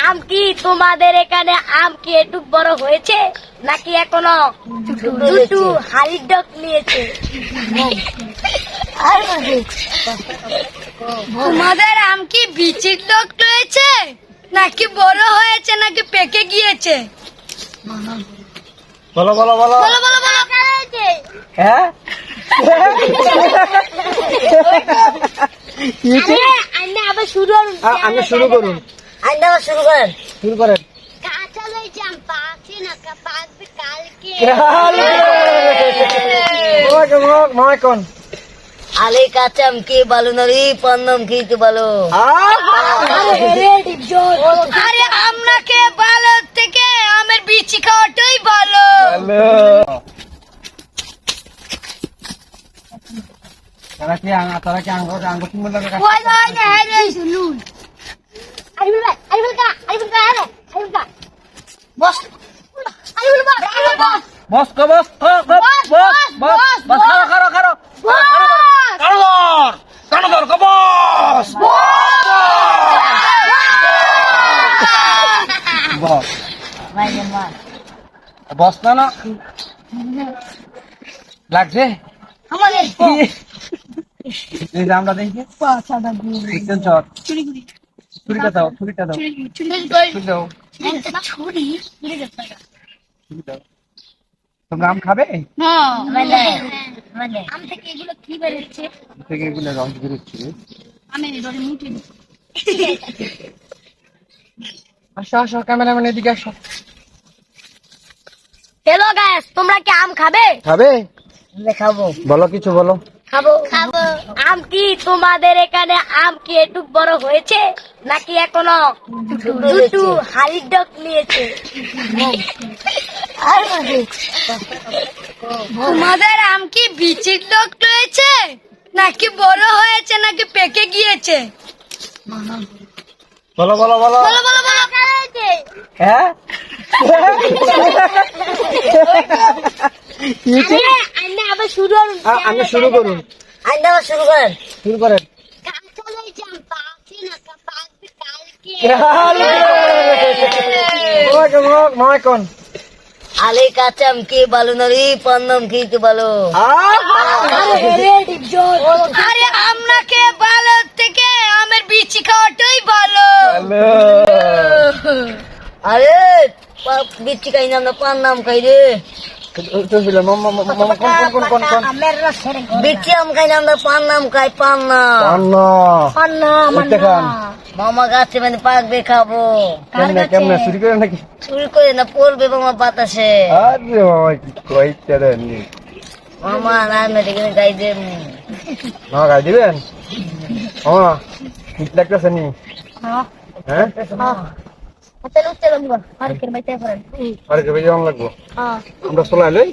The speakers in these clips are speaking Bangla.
আম কি তোমাদের এখানে আম কি এটুক বড় হয়েছে? নাকি এখনও দুটু হাড়ির ডক নিয়েছে? তোমাদের আম কি বিচির টক রয়েছে? নাকি বড় হয়েছে নাকি পেকে গিয়েছে? বলো বলো বলো। বলো বলো বলো। হ্যাঁ? আইনে আবার শুরু আ- আপনি শুরু করুন। আইনে আবার শুরু করেন। শুরু করেন। কাঁচা লইছে আম না কালকে। কোন আলে কে পন্নম খেতে আরে আপনাকে ভালো থেকে আমের বিচি খাওয়াটাই ভালো তারা কি তারা কি আঙ্গুর আঙ্গুর কিনবে লাগে ওই ওই না হ্যাঁ রে শুনুন আরিবুল ভাই আরিবুল কা আরিবুল কা আরে আরিবুল কা বস বস বস বস বস বস খারো খারো খারো কানো ধর বস বস বস না না লাগছে আমাদের আমরা দেখি পাছাটা চিকেন চট ছুরিটা দাও ছুরিটা দাও। ছুরি দাও। ছুরি ছুরি দাও। তোমরা আম খাবে? হ্যাঁ মানে মানে। আম থেকে এগুলো কি বেরোচ্ছে? থেকে এগুলো রং বেরোচ্ছে আমি ধরে মুঠে আসো আসো ক্যামেরাম্যান এদিকে আসো। হ্যালো গাইস তোমরা কি আম খাবে? খাবে? খাব। বলো কিছু বলো। খাব। খাব। আম কি তোমাদের এখানে আম কি এটুক বড় হয়েছে? নাকি এখনও দুটু হাড়ির ডক নিয়েছে? তোমাদের আম কি বিচির টক রয়েছে? নাকি বড় হয়েছে নাকি পেকে গিয়েছে? বলো বলো বলো। বলো বলো বলো। হ্যাঁ? আবার শুরু আ- আপনি শুরু করুন। আইনে শুরু করেন। শুরু করেন। আলে কে পন্নম খেতে আরে থেকে আমের বিচি খাওয়াটাই ভালো আরে পা- বিচ্ছি খাই না আমরা পান নাম খাই রে। মামা না আন্না উঠতে খান মামা গাছে মানে পাকবে খাব কেমনে কেমনে চুরি করে নাকি চুরি করে না পড়বে মামা বাতাসে আরে মামা মামা গাই গাই দিবেন মামা ঠিক লাগতেছে নি হ্যাঁ? চলো চলো মার্কেট বাইতে পারেন আরে কে বেজন লাগবো? আমরা চলাই লই?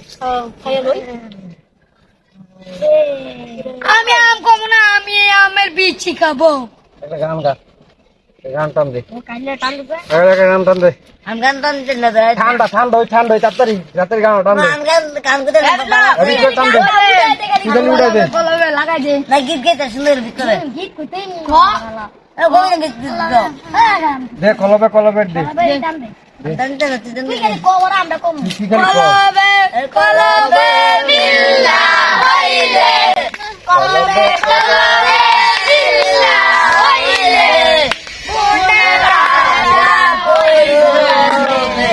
আমি আম খাব না আমি আমের বিচি খাব। একটা গান গা। গান টান দে। গান টান দে। আমি গান টান দিতে না ঠান্ডা ঠান্ডা ওই ঠান্ডা ওই তাড়াতাড়ি। রাতের গান টান দে। গান গান গান করতে না এদিকে টান দে। সিজন উড়াই দে লাগাই দে। না গীত গাইতে সুন্দর ভিতরে। গীত কইতে দে। কলবে কলবে দে টান দিতে না তুই কবর আমরা কম কি খালি কল কলবে কলবে মিল্লা হইলে কলবে কলবে মিল্লা হইলে পুনে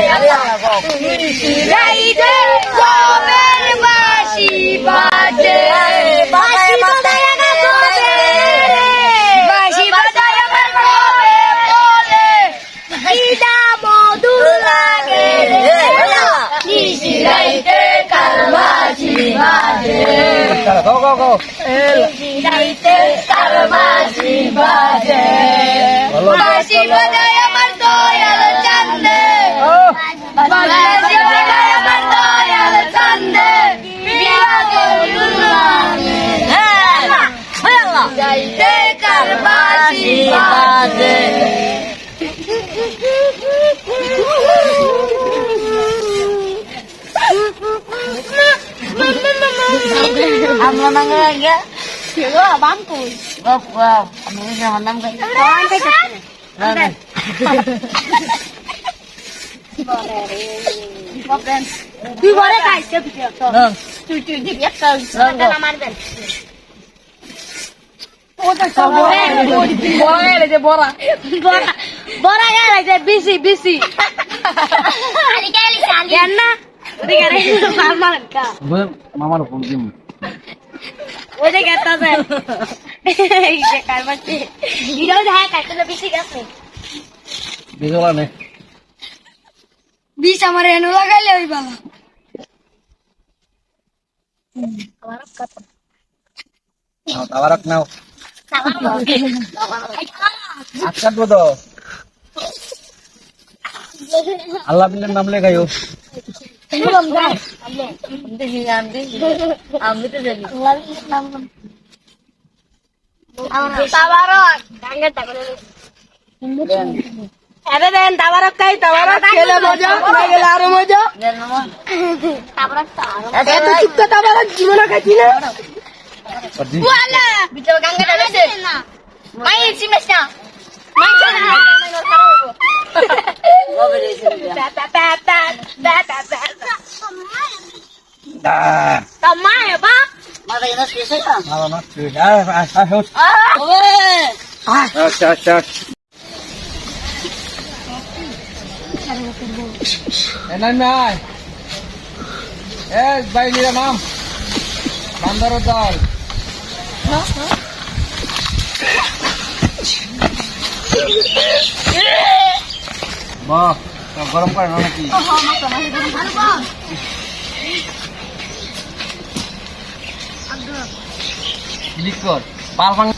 রাজা গাইতে কবের বাসি বাজে বাসি বাজায় আমার কবে বাসি বাজায় আমার কবে বলে ইদা মধুর লাগে রে নিশি রাইতে কাল বাসি বাজে গো গো গো নিশি রাইতে কাল বাসি বাজে বাসি বাজায় আমার দয়াল চান্দে। বাসি বাজায় আমার দয়াল চান্দে। যাইতে কাল বাসি বাজে আমরা নাঙ্গা গিয়া Bangku. Wow, wow. Kami sa handam kay. Bangku. Ano? তুই বলে খাইছে ভিডিও তো না তুই তুই দিবি একটা রাঙ্গো। না মারবেন বড় গেলে যে বড়া বড়া বড়া গেলে যে বিসি বিসি আলি গেলি আলি কেন না ওদিকে রে মার কা মামার দিম ওদিকে তাতে এই যে কারবাতে ভিডিও দেখা কাটতে বিসি গেছে। বিজলা নে বিষ আমার এনে লাগাইলে ওই বাবা নাও তো। আল্লাহ নাম লেখাইও। এবে দেন তাবারক খাই তাবারক খেলে মজা না গেলে আরও মজা আরও এত চুপ তাবারক জীবনে খাইছি না ওয়ালা বিচো গাঙ্গের তাবারে না মাই চিমেস না মাই না Tamayo ba? ভালো না ঠিক আছে আচ্ছা আচ্ছা নাই নাই এ ভাই নিরা নাম বান্দারো দল বাহ গরম করে না নাকি ক্লিক কর পাল ভাঙ